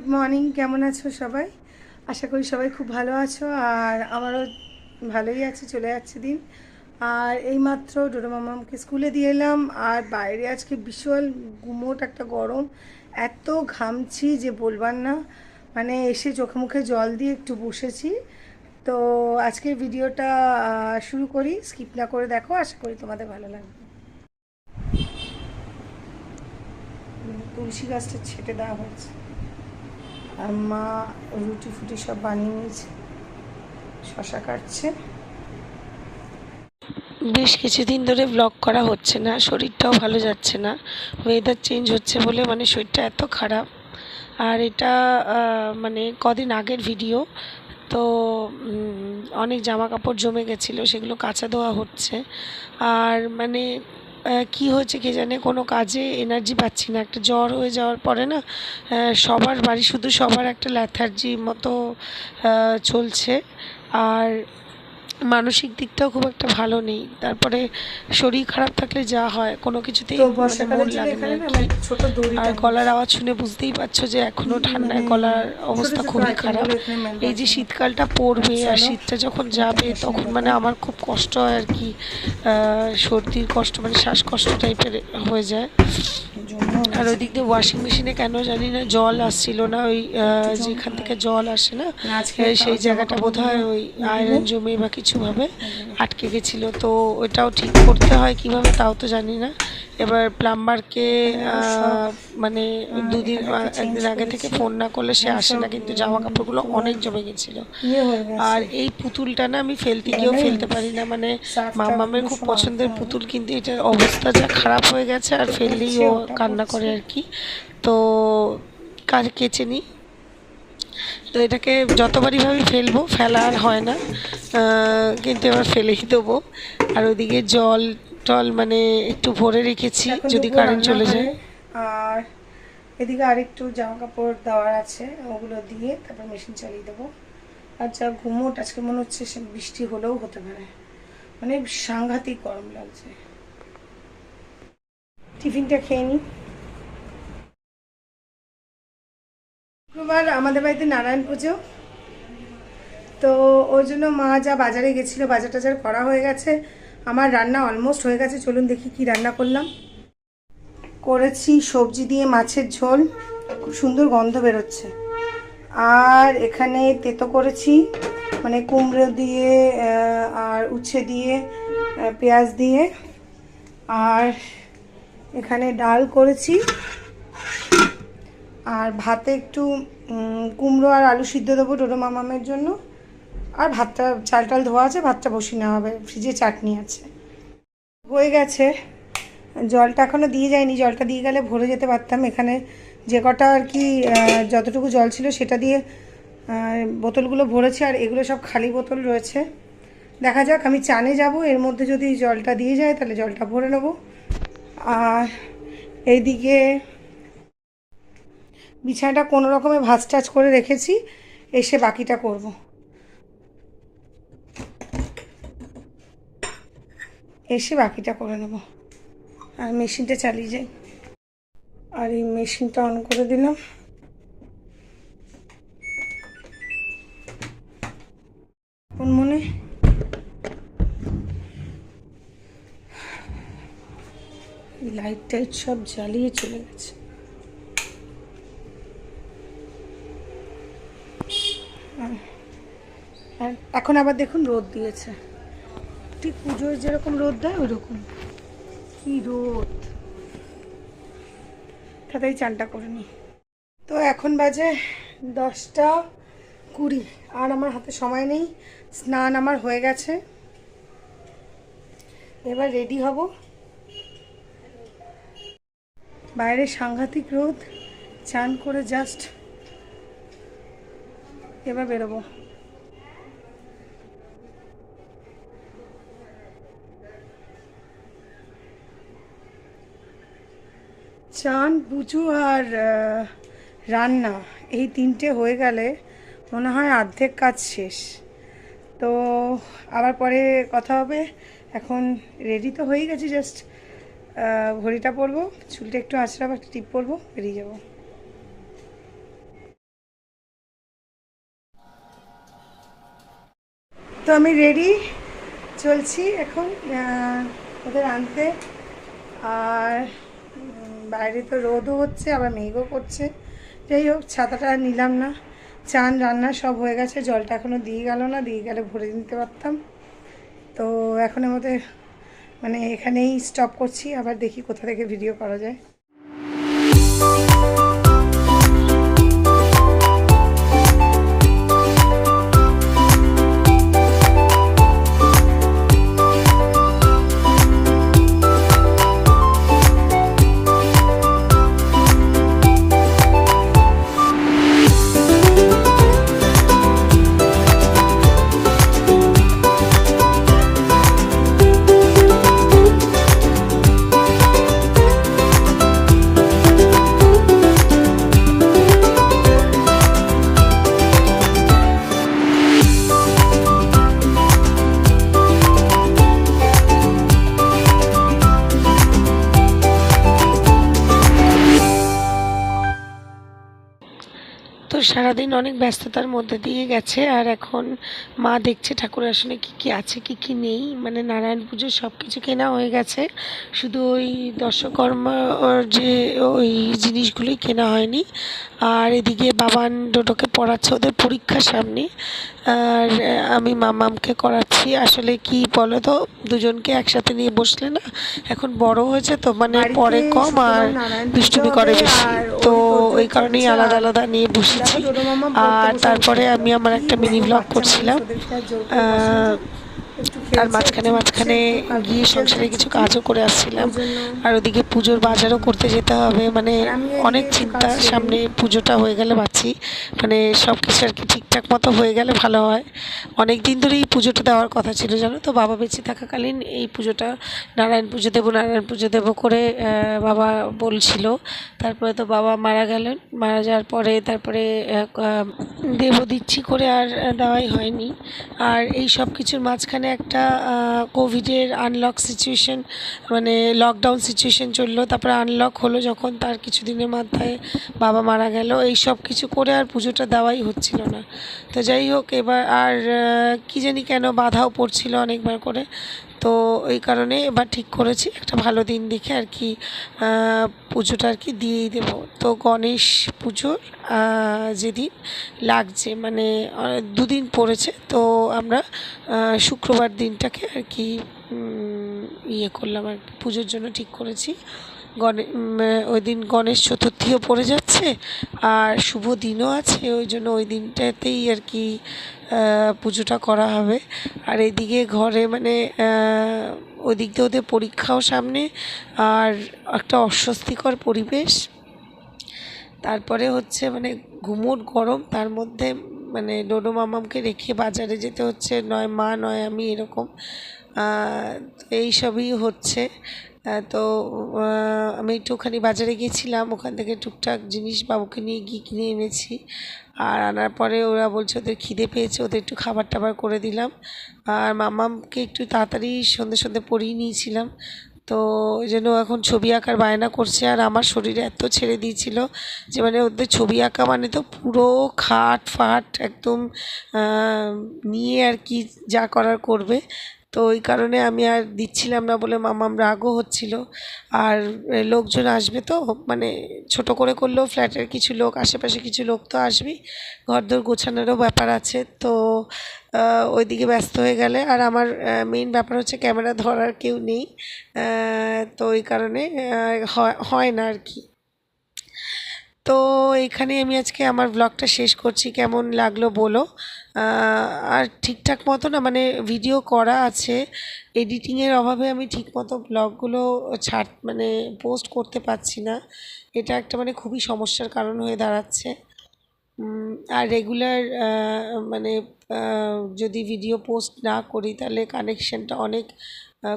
Good morning কেমন আছো সবাই? আশা করি সবাই খুব ভালো আছো, আর আমারও ভালোই আছে, চলে যাচ্ছে দিন। আর এইমাত্র ডোডো মামামকে স্কুলে দিয়ে এলাম, আর বাইরে আজকে বিশাল গুমোট একটা গরম, এত ঘামছি যে বলবার না। মানে এসে চোখে মুখে জল দিয়ে একটু বসেছি। তো আজকে ভিডিওটা শুরু করি, স্কিপ না করে দেখো, আশা করি তোমাদের ভালো লাগবে। তুলসী গাছটা ছেটে দেওয়া হয়েছে। আর মা রুটি ফুটি সব বানিয়ে নিয়েছে। শশা কাটছে। বেশ কিছুদিন ধরে ব্লগ করা হচ্ছে না, শরীরটাও ভালো যাচ্ছে না। ওয়েদার চেঞ্জ হচ্ছে বলে মানে শরীরটা এত খারাপ। আর এটা মানে কদিন আগের ভিডিও তো অনেক জামা কাপড় জমে গেছিল, সেগুলো কাচা দেওয়া হচ্ছে। আর মানে কি হয়েছে কে জানে? কোনো কাজে এনার্জি পাচ্ছি না। একটা জ্বর হয়ে যাওয়ার পরে না সবার বাড়ি শুধু সবার একটা ল্যাথার্জি মতো চলছে। আর মানসিক দিকটাও খুব একটা ভালো নেই। তারপরে শরীর খারাপ থাকলে যা হয় কোনো কিছুতেই মানে মন লাগে না এখানে না আর আমার কি। একটা ছোট দড়ি আর গলার আওয়াজ শুনে বুঝতেই পারছ যে এখনও ঠান্ডায় গলার অবস্থা খুবই খারাপ। এই যে শীতকালটা পড়বে আর শীতটা যখন যাবে তখন মানে আমার খুব কষ্ট হয় আর কি। সর্দির কষ্ট মানে শ্বাসকষ্ট টাইপের হয়ে যায়। আর ওই দিক দিয়ে ওয়াশিং মেশিনে কেন জানি না জল আসছিল না ওই যেখান থেকে জল আসে না সেই জায়গাটা বোধ হয় ওই আয়রন জমে বা কিছুভাবে আটকে গেছিল তো ওইটাও ঠিক করতে হয় কীভাবে তাও তো জানি না। এবার প্লাম্বারকে মানে দুদিন একদিন আগে থেকে ফোন না করলে সে আসে না কিন্তু জামা কাপড়গুলো অনেক জমে গেছিল। ইয়ে হয়ে আর এই পুতুলটা না আমি ফেলতে গিয়েও ফেলতে পারি না মানে মামামের খুব পছন্দের পুতুল কিন্তু এটার অবস্থা যা খারাপ হয়ে গেছে আর ফেললেই ও কান্না করে আর কি তো কার কেচে নিই? তো এটাকে যতবারই ভাবি ফেলব ফেলা আর হয় না। কিন্তু এবার ফেলেই দেবো। আর ওদিকে জল টল মানে একটু ভরে রেখেছি যদি কারেন্ট চলে যায়। আর এদিকে আরেকটু জামা কাপড় দেওয়ার আছে ওগুলো দিয়ে তারপর মেশিন চালিয়ে দেবো। আর যা ঘুমোট আজকে মনে হচ্ছে সে বৃষ্টি হলেও হতে পারে। মানে সাংঘাতিক গরম লাগছে। টিফিনটা খেয়ে নিই শুক্রবার আমাদের বাড়িতে নারায়ণ পুজো। তো ওই জন্য মা যা বাজারে গেছিল, বাজার টাজার করা হয়ে গেছে। আমার রান্না অলমোস্ট হয়ে গেছে। চলুন দেখি কি রান্না করলাম। করেছি সবজি দিয়ে মাছের ঝোল। খুব সুন্দর গন্ধ বেরোচ্ছে। আর এখানে তেতো করেছি। মানে কুমড়ো দিয়ে আর উচ্ছে দিয়ে পেঁয়াজ দিয়ে। আর এখানে ডাল করেছি। আর ভাতে একটু কুমড়ো আর আলু সিদ্ধ দেবো ডোডো মামামের জন্য। আর ভাতটা, চাল টাল ধোয়া আছে, ভাতটা বসিয়ে নেওয়া হবে। ফ্রিজে চাটনি আছে। হয়ে গেছে। জলটা এখনও দিয়ে যায়নি। জলটা দিয়ে গেলে ভরে যেতে পারতাম। এখানে যে কটা আর কি যতটুকু জল ছিল সেটা দিয়ে বোতলগুলো ভরেছে। আর এগুলো সব খালি বোতল রয়েছে। দেখা যাক, আমি চানে যাব। এর মধ্যে যদি জলটা দিয়ে যায়, তাহলে জলটা ভরে নেব। আর এইদিকে বিছানাটা কোনো রকমে ভাজ টাজ করে রেখেছি, এসে বাকিটা করব। এসে বাকিটা করে নেব। আর মেশিনটা চালিয়ে যাই। আর এই মেশিনটা অন করে দিলাম। কোন মনে? লাইট টাইট সব জ্বালিয়ে চলে গেছে। এখন আবার দেখুন রোদ দিয়েছে। ঠিক পুজোয় যেরকম রোদ দেয় ওই রকম কি রোদ। তাড়াতাড়ি চানটা করে নি তো এখন বাজে দশটা কুড়ি, আর আমার হাতে সময় নেই। স্নান আমার হয়ে গেছে। এবার রেডি হব। বাইরে সাংঘাতিক রোদ, চান করে জাস্ট এবার বেরোবো। চান পুজো আর রান্না এই তিনটে হয়ে গেলে মনে হয় অর্ধেক কাজ শেষ। তো আবার পরে কথা হবে। এখন রেডি তো হয়েই গেছি জাস্ট ঘড়িটা পরবো, চুলটা একটু আঁচড়াবো, একটু টিপ পরবো, বেরিয়ে যাব। তো আমি রেডি চলছি এখন ওদের আনতে। আর বাইরে তো রোদও হচ্ছে, আবার মেঘও করছে। যাই হোক, ছাতাটা নিলাম না। চান, রান্না সব হয়ে গেছে, জলটা এখনও দিয়ে গেল না, দিয়ে গেলে ভরে নিতে পারতাম। তো এখন আমাদের মানে এখানেই স্টপ করছি আবার দেখি কোথা থেকে ভিডিও করা যায়। সারাদিন অনেক ব্যস্ততার মধ্যে দিয়ে গেছে আর এখন মা দেখছে ঠাকুর আসনে কি কি আছে, কি কি নেই। মানে নারায়ণ পুজো সব কিছু কেনা হয়ে গেছে। শুধু ওই দর্শকর্মা ওর যে ওই জিনিসগুলোই কেনা হয়নি। আর এদিকে বাবান ডোটোকে পড়াচ্ছে ওদের পরীক্ষার সামনে। আর আমি মামামকে করাচ্ছি। আসলে কি বলো তো দুজনকে একসাথে নিয়ে বসলে না এখন বড় হয়েছে তো মানে পরে কম আর দুষ্টুমি করে বেশি। তো ওই কারণেই আলাদা আলাদা নিয়ে বসেছি। আর তারপরে আমি আমার একটা মিনি ব্লগ করছিলাম। আর মাঝখানে মাঝখানে গিয়ে সংসারে কিছু কাজও করে আসছিলাম। আর ওদিকে পুজোর বাজারও করতে যেতে হবে মানে অনেক চিন্তা। সামনে পুজোটা হয়ে গেলে পাচ্ছি মানে সব কিছু আর কি ঠিকঠাক মতো হয়ে গেলে ভালো হয়। অনেক দিন ধরেই পুজোটা দেওয়ার কথা ছিল, জানো তো? বাবা বেঁচে থাকাকালীন এই পুজোটা নারায়ণ পুজো দেবো, নারায়ণ পুজো দেবো করে বাবা বলছিল। তারপরে তো বাবা মারা গেলেন, মারা যাওয়ার পরে তারপরে দেব দিচ্ছি করে আর দেওয়াই হয়নি। আর এই সব কিছুর মাঝখানে একটা কোভিডের আনলক সিচুয়েশন মানে লকডাউন সিচুয়েশন চলল, তারপরে আনলক হলো যখন তার কিছুদিনের মাথায় বাবা মারা গেল। এই সব কিছু করে আর পুজোটা দেওয়াই হচ্ছিল না। তো যাই হোক, এবার আর কি জানি কেন বাধাও পড়ছিল অনেকবার করে। তো এই কারণে এবার ঠিক করেছি। একটা ভালো দিন দেখে আর কি পুজোটা আর কি দিয়েই দেবো। তো গণেশ পুজোর যেদিন লাগছে মানে দুদিন পড়েছে, তো আমরা শুক্রবার দিনটাকে আর কি ইয়ে করলাম আর কি, পুজোর জন্য ঠিক করেছি। গণে ওই দিন গণেশ চতুর্থীও পড়ে যাচ্ছে, আর শুভ দিনও আছে, ওই জন্য ওই দিনটাতেই আর কি পুজোটা করা হবে। আর এদিকে ঘরে মানে ওই দিক দিয়ে ওদের পরীক্ষাও সামনে, আর একটা অস্বস্তিকর পরিবেশ। তারপরে হচ্ছে মানে ঘুমোট গরম, তার মধ্যে মানে ডোডো মামামকে রেখে বাজারে যেতে হচ্ছে, নয় মা, নয় আমি এরকম এইসবই হচ্ছে। তো আমি একটুখানি বাজারে গিয়েছিলাম, ওখান থেকে টুকটাক জিনিস বাবুকে নিয়ে গিয়ে কিনে এনেছি। আর আনার পরে ওরা বলছে ওদের খিদে পেয়েছে, ওদের একটু খাবার টাবার করে দিলাম। আর মামামকে একটু তাড়াতাড়ি সন্ধে সন্ধে পরিয়ে নিয়েছিলাম। তো, ওই জন্য এখন ছবি আঁকার বায়না করছে। আর আমার শরীরে এত ছেড়ে দিয়েছিল যে মানে ওদের ছবি আঁকা মানে তো পুরো খাট ফাট একদম নিয়ে আর কি যা করার করবে। তো ওই কারণে আমি আর দিচ্ছিলাম না বলে মামাম রাগও হচ্ছিল। আর লোকজন আসবে তো মানে ছোট করে করলেও ফ্ল্যাটের কিছু লোক, আশেপাশে কিছু লোক তো আসবেই। ঘরদোর গোছানোরও ব্যাপার আছে। তো ওইদিকে ব্যস্ত হয়ে গেলে। আর আমার মেইন ব্যাপার হচ্ছে ক্যামেরা ধরার কেউ নেই। তো ওই কারণে হয় না আর কি। তো এখানে আমি আজকে আমার ব্লগটা শেষ করছি। কেমন লাগল বলো? আর ঠিকঠাক মতো না মানে ভিডিও করা আছে। এডিটিংয়ের অভাবে আমি ঠিকমতো ব্লগগুলো ছাড় মানে পোস্ট করতে পারছি না। এটা একটা মানে খুবই সমস্যার কারণ হয়ে দাঁড়াচ্ছে। আর রেগুলার মানে যদি ভিডিও পোস্ট না করি, তাহলে কানেকশনটা অনেক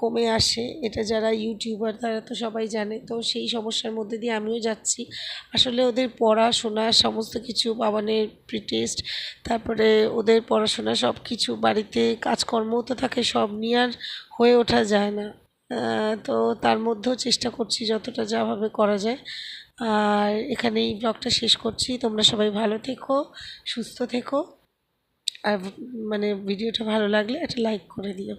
কমে আসে। এটা যারা ইউটিউবার তারা তো সবাই জানে। তো সেই সমস্যার মধ্যে দিয়ে আমিও যাচ্ছি। আসলে ওদের পড়াশোনা সমস্ত কিছু বাবানের প্রিটেস্ট তারপরে ওদের পড়াশোনা সব কিছু বাড়িতে কাজকর্মও তো থাকে, সব নিয়ে আর হয়ে ওঠা যায় না। তো তার মধ্যেও চেষ্টা করছি যতটা যাভাবে করা যায়। আর এখানে এই ব্লগটা শেষ করছি। তোমরা সবাই ভালো থেকো, সুস্থ থেকো। আর মানে ভিডিওটা ভালো লাগলে একটা লাইক করে দিও।